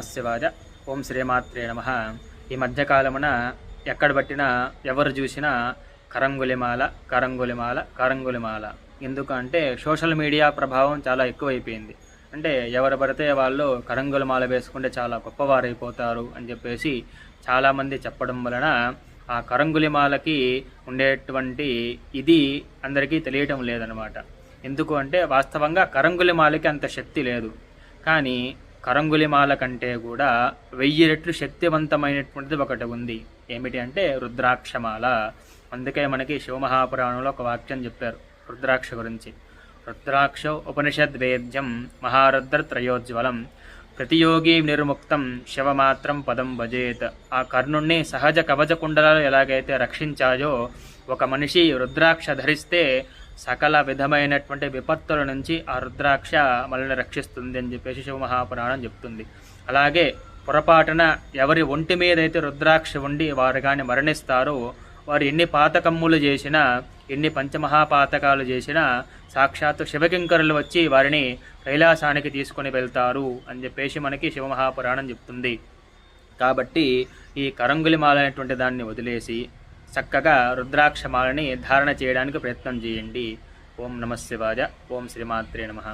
నమస్యవాద ఓం శ్రీమాత్రే నమ. ఈ మధ్యకాలమున ఎక్కడ పట్టినా ఎవరు చూసినా కరంగులిమాల కరంగులిమాల కరంగులిమాల. ఎందుకంటే సోషల్ మీడియా ప్రభావం చాలా ఎక్కువైపోయింది. అంటే ఎవరు పడితే వాళ్ళు కరంగులమాల వేసుకుంటే చాలా గొప్పవారైపోతారు అని చెప్పేసి చాలామంది చెప్పడం వలన ఆ కరంగులిమాలకి ఉండేటువంటి ఇది అందరికీ తెలియటం లేదనమాట. ఎందుకు అంటే వాస్తవంగా కరంగులిమాలకి అంత శక్తి లేదు. కానీ కరంగులిమాల కంటే కూడా వెయ్యి రెట్లు శక్తివంతమైనటువంటిది ఒకటి ఉంది. ఏమిటి అంటే రుద్రాక్షమాల. అందుకే మనకి శివమహాపురాణంలో ఒక వాక్యం చెప్పారు రుద్రాక్ష గురించి. రుద్రాక్ష ఉపనిషద్వేద్యం మహారుద్ర త్రయోజ్వలం. ప్రతియోగి నిర్ముక్తం శివమాత్రం పదం భజేత్. ఆ కర్ణుణ్ణి సహజ కవచ కుండలాలు ఎలాగైతే రక్షించాయో ఒక మనిషి రుద్రాక్ష ధరిస్తే సకల విధమైనటువంటి విపత్తుల నుంచి ఆ రుద్రాక్ష మనల్ని రక్షిస్తుంది అని చెప్పేసి శివమహాపురాణం చెప్తుంది. అలాగే పొరపాటున ఎవరి ఒంటి మీద అయితే రుద్రాక్ష ఉండి వారు కానీ మరణిస్తారో వారు ఎన్ని పాతకమ్ములు చేసినా ఎన్ని పంచమహాపాతకాలు చేసినా సాక్షాత్తు శివకింకరులు వచ్చి వారిని కైలాసానికి తీసుకొని వెళ్తారు అని చెప్పేసి మనకి శివమహాపురాణం చెప్తుంది. కాబట్టి ఈ కరంగులిమాల అనేటువంటి దాన్ని వదిలేసి చక్కగా రుద్రాక్షమాలని ధారణ చేయడానికి ప్రయత్నం చేయండి. ఓం నమ శివాయ. ఓం శ్రీమాత్రే నమః.